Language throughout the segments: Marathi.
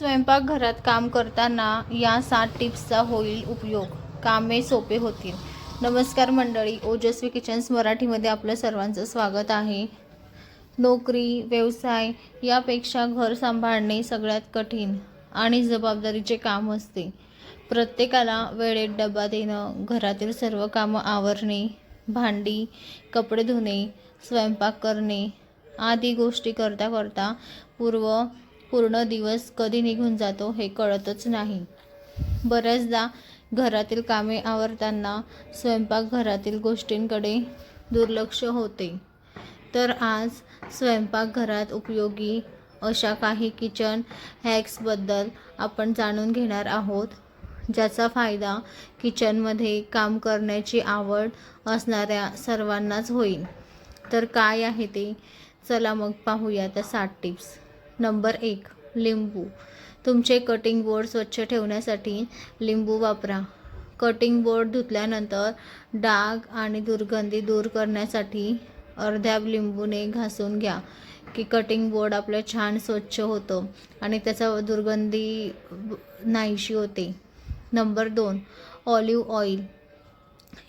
स्वयंपाकघरात काम करताना या सात टिप्सचा होईल उपयोग. कामे सोपे होतील. नमस्कार मंडळी ओजस्वी किचन्स मराठीमध्ये आपलं सर्वांचं स्वागत आहे. नोकरी व्यवसाय यापेक्षा घर सांभाळणे सगळ्यात कठीण आणि जबाबदारीचे काम असते. प्रत्येकाला वेळेत डबा देणं घरातील सर्व कामं आवरणे भांडी कपडे धुणे स्वयंपाक करणे आदी गोष्टी करता करता पूर्व पूर्ण दिवस कधी निघून जातो हे कळतच नाही. बऱ्याचदा घरातील कामे आवरताना स्वयंपाकघरातील गोष्टींकडे दुर्लक्ष होते. तर आज स्वयंपाकघरात उपयोगी अशा काही किचन हॅक्सबद्दल आपण जाणून घेणार आहोत ज्याचा फायदा किचनमध्ये काम करण्याची आवड असणाऱ्या सर्वांनाच होईल. तर काय आहे ते? चला मग पाहूया त्या सात टिप्स. नंबर एक लिंबू. तुमचे कटिंग बोर्ड स्वच्छ ठेवण्यासाठी लिंबू वापरा. कटिंग बोर्ड धुतल्यानंतर डाग आणि दुर्गंधी दूर करण्यासाठी अर्ध्या लिंबूने घासून घ्या की कटिंग बोर्ड आपलं छान स्वच्छ होतं आणि त्याचा दुर्गंधी नाहीशी होते. नंबर दोन ऑलिव्ह ऑइल.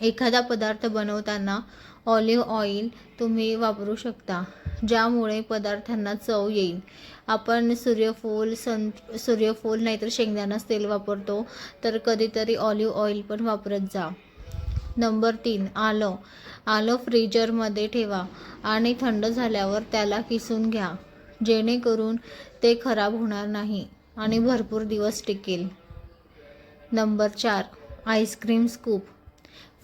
एखादा पदार्थ बनवताना ऑलिव्ह ऑइल तुम्ही वापरू शकता. ज्यामुळे पदार्थांना चव येईल. आपण सूर्यफूल सन सूर्यफूल नाहीतर शेंगदाणाच तेल वापरतो तर कधीतरी ऑलिव्ह ऑइल पण वापरत जा. नंबर तीन आलं. आलं फ्रीजरमध्ये ठेवा आणि थंड झाल्यावर त्याला किसून घ्या. जेणेकरून ते खराब होणार नाही आणि भरपूर दिवस टिकेल. नंबर चार आईस्क्रीम स्कूप.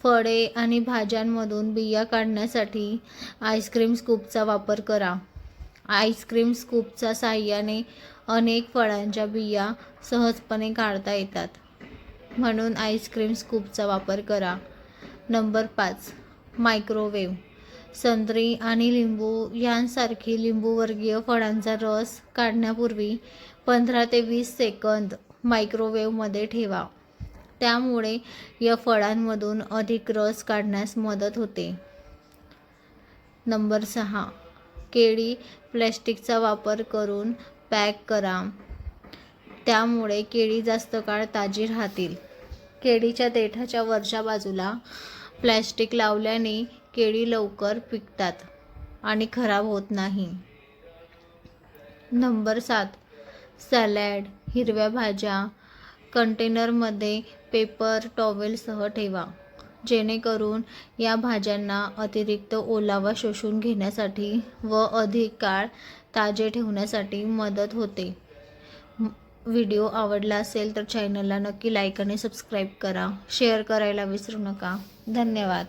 फळे आणि भाज्यांमधून बिया काढण्यासाठी आईस्क्रीम स्कूपचा वापर करा. आईस्क्रीम स्कूपच्या साह्याने अनेक फळांच्या बिया सहजपणे काढता येतात. म्हणून आईस्क्रीम स्कूपचा वापर करा. नंबर पाच मायक्रोवेव्ह. संत्री आणि लिंबू यांसारखी लिंबूवर्गीय फळांचा रस काढण्यापूर्वी पंधरा ते वीस सेकंद मायक्रोवेव्हमध्ये ठेवा. त्यामुळे या फळांमधून अधिक रस काढण्यास मदत होते. नंबर सहा. केळी प्लॅस्टिकचा वापर करून पॅक करा. त्यामुळे केळी जास्त काळ ताजी राहतील. केळीच्या देठाच्या वरच्या बाजूला प्लॅस्टिक लावल्याने केळी लवकर पिकतात आणि खराब होत नाही. नंबर सात. सॅलॅड हिरव्या भाज्या कंटेनरमध्ये पेपर टॉवेलसह ठेवा. जेणेकरून या भाज्यांना अतिरिक्त ओलावा शोषून घेण्यासाठी व अधिक काळ ताजे ठेवण्यासाठी मदत होते. व्हिडिओ आवडला असेल तर चॅनलला नक्की लाईक आणि सबस्क्राईब करा. शेअर करायला विसरू नका. धन्यवाद.